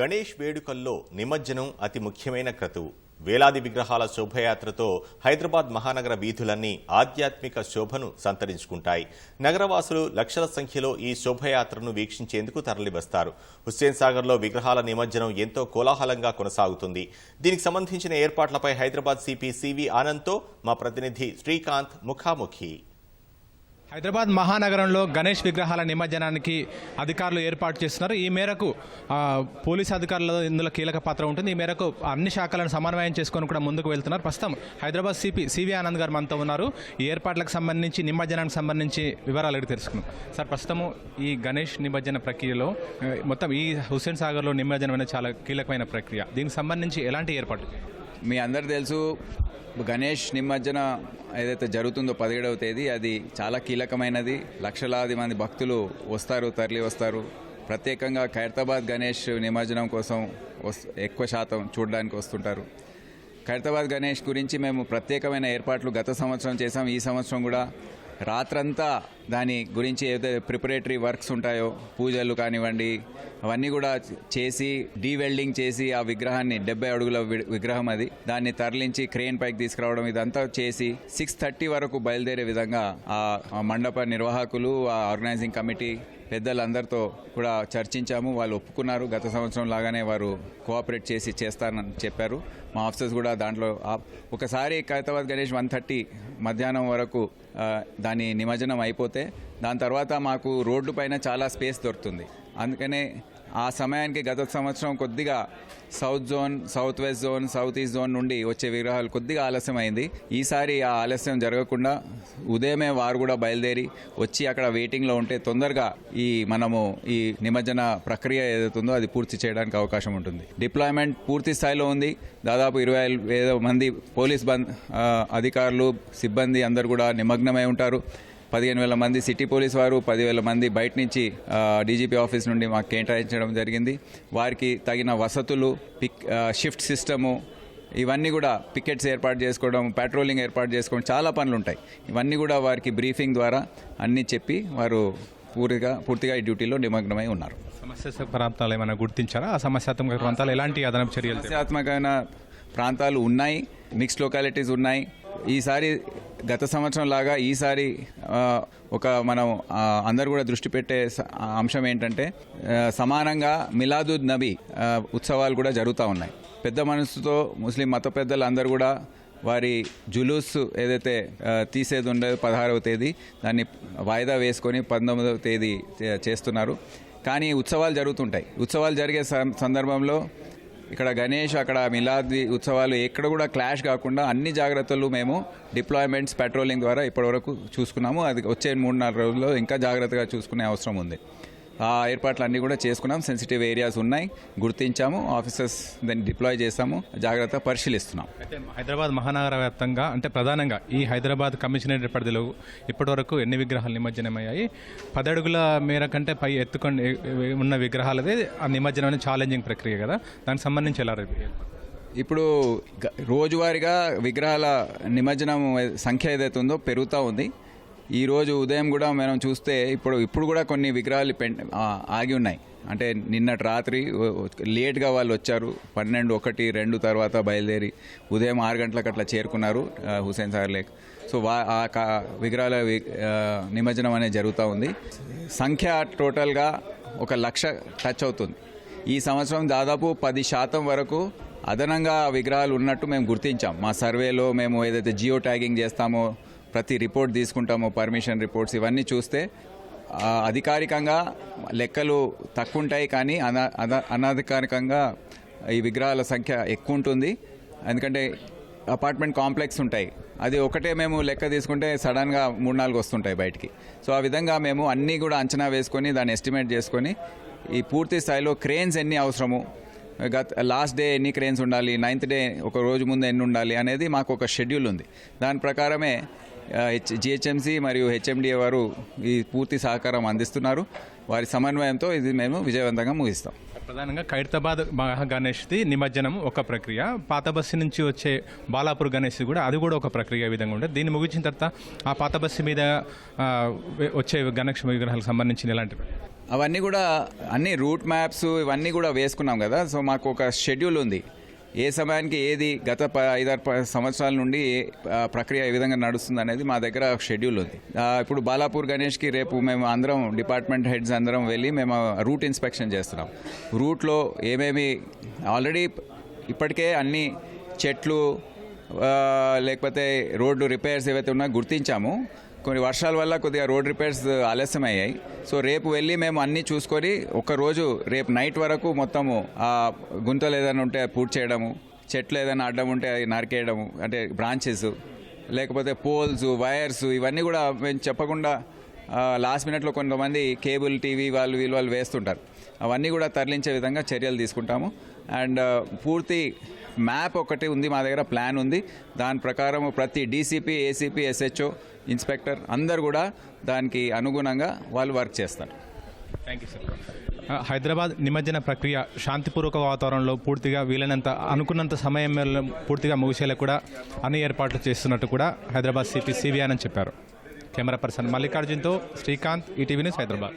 గణేష్ వేడుకల్లో నిమజ్జనం అతి ముఖ్యమైన క్రతువు. వేలాది విగ్రహాల శోభయాత్రతో హైదరాబాద్ మహానగర వీధులన్నీ ఆధ్యాత్మిక శోభను సంతరించుకుంటాయి. నగరవాసులు లక్షల సంఖ్యలో ఈ శోభయాత్రను వీక్షించేందుకు తరలివస్తారు. హుస్సేన్ సాగర్లో విగ్రహాల నిమజ్జనం ఎంతో కోలాహలంగా కొనసాగుతుంది. దీనికి సంబంధించిన ఏర్పాట్లపై హైదరాబాద్ సిపి సివి ఆనంద్తో మా ప్రతినిధి శ్రీకాంత్ ముఖాముఖి. హైదరాబాద్ మహానగరంలో గణేష్ విగ్రహాల నిమజ్జనానికి అధికారులు ఏర్పాటు చేస్తున్నారు. ఈ మేరకు పోలీస్ అధికారులు ఇందులో కీలక పాత్ర ఉంటుంది. ఈ మేరకు అన్ని శాఖలను సమన్వయం చేసుకొని కూడా ముందుకు వెళ్తున్నారు. ప్రస్తుతం హైదరాబాద్ సిపి సివి ఆనంద్ గారు మనతో ఉన్నారు. ఈ ఏర్పాట్లకు సంబంధించి నిమజ్జనానికి సంబంధించి వివరాలు అడిగి తెలుసుకున్నాం సార్ ప్రస్తుతము ఈ గణేష్ నిమజ్జన ప్రక్రియలో మొత్తం ఈ హుస్సేన్ సాగర్లో నిమజ్జనం అనేది చాలా కీలకమైన ప్రక్రియ. దీనికి సంబంధించి ఎలాంటి ఏర్పాట్లు మీ అందరు తెలుసు గణేష్ నిమజ్జన ఏదైతే జరుగుతుందో పదిహేడవ తేదీ అది చాలా కీలకమైనది. లక్షలాది మంది భక్తులు వస్తారు తరలి వస్తారు. ప్రత్యేకంగా ఖైరతాబాద్ గణేష్ నిమజ్జనం కోసం ఎక్కువ శాతం చూడడానికి వస్తుంటారు. ఖైరతాబాద్ గణేష్ గురించి మేము ప్రత్యేకమైన ఏర్పాట్లు గత సంవత్సరం చేసాం ఈ సంవత్సరం కూడా రాత్రంతా దాని గురించి ఏదైతే ప్రిపరేటరీ వర్క్స్ ఉంటాయో పూజలు కానివ్వండి అవన్నీ కూడా చేసి డీ వెల్డింగ్ చేసి ఆ విగ్రహాన్ని డెబ్బై అడుగుల వి- విగ్రహం అది. దాన్ని తరలించి క్రేన్ పైకి తీసుకురావడం ఇదంతా చేసి సిక్స్ థర్టీ వరకు బయలుదేరే విధంగా ఆ మండప నిర్వాహకులు ఆ ఆర్గనైజింగ్ కమిటీ పెద్దలందరితో కూడా చర్చించాము. వాళ్ళు ఒప్పుకున్నారు. గత సంవత్సరం లాగానే వారు కోఆపరేట్ చేసి చేస్తారని చెప్పారు. మా ఆఫీసర్స్ కూడా దాంట్లో ఒకసారి ఖైరతాబాద్ గణేష్ వన్ థర్టీ మధ్యాహ్నం వరకు దాని నిమజ్జనం అయిపోతుంది అయిపోతే దాని తర్వాత మాకు రోడ్డు పైన చాలా స్పేస్ దొరుకుతుంది. అందుకనే ఆ సమయానికి గత సంవత్సరం కొద్దిగా south zone south west zone south east zone నుండి వచ్చే విగ్రహాలు కొద్దిగా ఆలస్యం అయింది ఈసారి ఆ ఆలస్యం జరగకుండా ఉదయమే వారు కూడా బయలుదేరి వచ్చి అక్కడ వెయిటింగ్లో ఉంటే తొందరగా ఈ మనము ఈ నిమజ్జన ప్రక్రియ ఏదైతుందో అది పూర్తి చేయడానికి అవకాశం ఉంటుంది. డిప్లాయ్మెంట్ పూర్తి స్థాయిలో ఉంది. దాదాపు ఇరవై వేల మంది పోలీస్ బంద్ అధికారులు సిబ్బంది అందరు కూడా నిమగ్నమై ఉంటారు. పదిహేను వేల మంది సిటీ పోలీస్ వారు పదివేల మంది బయట నుంచి డీజీపీ ఆఫీస్ నుండి మాకు కేటాయించడం జరిగింది. వారికి తగిన వసతులు పిక్ షిఫ్ట్ సిస్టము ఇవన్నీ కూడా పికెట్స్ ఏర్పాటు చేసుకోవడం పెట్రోలింగ్ ఏర్పాటు చేసుకోవడం చాలా పనులు ఉంటాయి ఇవన్నీ కూడా వారికి బ్రీఫింగ్ ద్వారా అన్నీ చెప్పి వారు పూర్తిగా పూర్తిగా ఈ డ్యూటీలో నిమగ్నమై ఉన్నారు. సమస్య ప్రాంతాలు ఏమైనా గుర్తించారా? ఆ సమస్యాత్మక ప్రాంతాలు ఎలాంటి అదనపు చర్యలు సమస్యాత్మకమైన ప్రాంతాలు ఉన్నాయి మిక్స్డ్ లొకాలిటీస్ ఉన్నాయి. ఈసారి గత సంవత్సరం లాగా ఈసారి ఒక మనం అందరు కూడా దృష్టి పెట్టే అంశం ఏంటంటే సమానంగా మిలాదుద్ నబీ ఉత్సవాలు కూడా జరుగుతూ ఉన్నాయి. పెద్ద మనసుతో ముస్లిం మత పెద్దలు అందరూ కూడా వారి జులూస్ ఏదైతే తీసేది ఉండేది పదహారవ తేదీ దాన్ని వాయిదా వేసుకొని పంతొమ్మిదవ తేదీ చేస్తున్నారు. కానీ ఉత్సవాలు జరుగుతుంటాయి. ఉత్సవాలు జరిగే సందర్భంలో ఇక్కడ గణేష్ అక్కడ మిలాద్ ఉత్సవాలు ఎక్కడ కూడా క్లాష్ కాకుండా అన్ని జాగ్రత్తలు మేము డిప్లాయ్మెంట్స్ పెట్రోలింగ్ ద్వారా ఇప్పటివరకు చూసుకున్నాము. అది వచ్చే మూడు నాలుగు రోజుల్లో ఇంకా జాగ్రత్తగా చూసుకునే అవసరం ఉంది. ఆ ఏర్పాట్లు అన్నీ కూడా చేసుకున్నాం. సెన్సిటివ్ ఏరియాస్ ఉన్నాయి. గుర్తించాము. ఆఫీసర్స్ దాన్ని డిప్లాయ్ చేస్తాము జాగ్రత్త పరిశీలిస్తున్నాం. అయితే హైదరాబాద్ మహానగర వ్యాప్తంగా అంటే ప్రధానంగా ఈ హైదరాబాద్ కమిషనరేట్ పరిధిలో ఇప్పటివరకు ఎన్ని విగ్రహాలు నిమజ్జనమయ్యాయి? పది అడుగుల మేర కంటే పై ఎత్తుకొని ఉన్న విగ్రహాలదే ఆ నిమజ్జనం అనేది ఛాలెంజింగ్ ప్రక్రియ కదా? దానికి సంబంధించి ఎలా ఇప్పుడు రోజువారీగా విగ్రహాల నిమజ్జనం సంఖ్య ఏదైతే ఉందో పెరుగుతూ ఉంది. ఈ రోజు ఉదయం కూడా మనం చూస్తే ఇప్పుడు ఇప్పుడు కూడా కొన్ని విగ్రహాలు ఆగి ఉన్నాయి. అంటే నిన్నటి రాత్రి లేట్గా వాళ్ళు వచ్చారు. పన్నెండు ఒకటి రెండు తర్వాత బయలుదేరి ఉదయం ఆరు గంటలకు అట్లా చేరుకున్నారు హుసేన్ సాగర్ లేక్. సో వా ఆ కా- విగ్రహాల నిమజ్జనం అనేది జరుగుతూ ఉంది. సంఖ్య టోటల్గా ఒక లక్ష టచ్ అవుతుంది. ఈ సంవత్సరం దాదాపు పది శాతం వరకు అదనంగా విగ్రహాలు ఉన్నట్టు మేము గుర్తించాం. మా సర్వేలో మేము ఏదైతే జియో ట్యాగింగ్ చేస్తామో ప్రతి రిపోర్ట్ తీసుకుంటాము పర్మిషన్ రిపోర్ట్స్ ఇవన్నీ చూస్తే అధికారికంగా లెక్కలు తక్కువ ఉంటాయి కానీ అన- అనధికారికంగా ఈ విగ్రహాల సంఖ్య ఎక్కువ ఉంటుంది ఎందుకంటే అపార్ట్మెంట్ కాంప్లెక్స్ ఉంటాయి. అది ఒకటే మేము లెక్క తీసుకుంటే సడన్గా మూడు నాలుగు వస్తుంటాయి బయటికి. సో ఆ విధంగా మేము అన్నీ కూడా అంచనా వేసుకొని దాన్ని ఎస్టిమేట్ చేసుకొని ఈ పూర్తి స్థాయిలో క్రేన్స్ ఎన్ని అవసరము గత లాస్ట్ డే ఎన్ని క్రేన్స్ ఉండాలి నైన్త్ డే ఒక రోజు ముందు ఎన్ని ఉండాలి అనేది మాకు ఒక షెడ్యూల్ ఉంది. దాని ప్రకారమే జిహెచ్ఎంసీ మరియు హెచ్ఎండిఏ వారు ఈ పూర్తి సహకారం అందిస్తున్నారు. వారి సమన్వయంతో ఇది మేము విజయవంతంగా ముగిస్తాం. ప్రధానంగా ఖైరతాబాద్ మహా గణేష్ది నిమజ్జనం ఒక ప్రక్రియ. పాత బస్సు నుంచి వచ్చే బాలాపూర్ గణేష్ కూడా అది కూడా ఒక ప్రక్రియ విధంగా ఉంటుంది దీన్ని ముగించిన తర్వాత ఆ పాత బస్సు మీద వచ్చే గణేష్ విగ్రహాలకు సంబంధించిన ఎలాంటి అవన్నీ కూడా అన్ని రూట్ మ్యాప్స్ ఇవన్నీ కూడా వేసుకున్నాం కదా. సో మాకు ఒక షెడ్యూల్ ఉంది. ఏ సమయానికి ఏది గత ప ఐదారు సంవత్సరాల నుండి ప్రక్రియ ఏ విధంగా నడుస్తుంది అనేది మా దగ్గర షెడ్యూల్ ఉంది. ఇప్పుడు బాలాపూర్ గణేష్కి రేపు మేము అందరం డిపార్ట్మెంట్ హెడ్స్ అందరం వెళ్ళి మేము రూట్ ఇన్స్పెక్షన్ చేస్తున్నాం. రూట్లో ఏమేమి ఆల్రెడీ ఇప్పటికే అన్ని చెట్లు లేకపోతే రోడ్డు రిపేర్స్ ఏవైతే ఉన్నాయో గుర్తించాము. కొన్ని వర్షాల వల్ల కొద్దిగా రోడ్ రిపేర్స్ ఆలస్యం అయ్యాయి సో రేపు వెళ్ళి మేము అన్నీ చూసుకొని ఒకరోజు రేపు నైట్ వరకు మొత్తము ఆ గుంతలు ఏదైనా ఉంటే పూర్తి చేయడము చెట్లు ఏదైనా అడ్డం ఉంటే అది నరికేయడము అంటే బ్రాంచెస్ లేకపోతే పోల్స్ వైర్స్ ఇవన్నీ కూడా మేము చెప్పకుండా లాస్ట్ మినిట్లో కొంతమంది కేబుల్ టీవీ వాళ్ళు వీళ్ళు వాళ్ళు వేస్తుంటారు. అవన్నీ కూడా తరలించే విధంగా చర్యలు తీసుకుంటాము. అండ్ పూర్తి మ్యాప్ ఒకటి ఉంది మా దగ్గర ప్లాన్ ఉంది. దాని ప్రకారం ప్రతి డీసీపీ ఏసీపీ ఎస్హెచ్ఓ ఇన్స్పెక్టర్ అందరు కూడా దానికి అనుగుణంగా వాళ్ళు వర్క్ చేస్తారు. థ్యాంక్ యూ సార్ హైదరాబాద్ నిమజ్జన ప్రక్రియ శాంతిపూర్వక వాతావరణంలో పూర్తిగా వీలైనంత అనుకున్నంత సమయంలో పూర్తిగా ముగిసేలా కూడా అన్ని ఏర్పాట్లు చేస్తున్నట్టు కూడా హైదరాబాద్ సిపి సివి అని చెప్పారు. కెమెరా పర్సన్ మల్లికార్జున్తో శ్రీకాంత్ ఈటీవీ న్యూస్ హైదరాబాద్.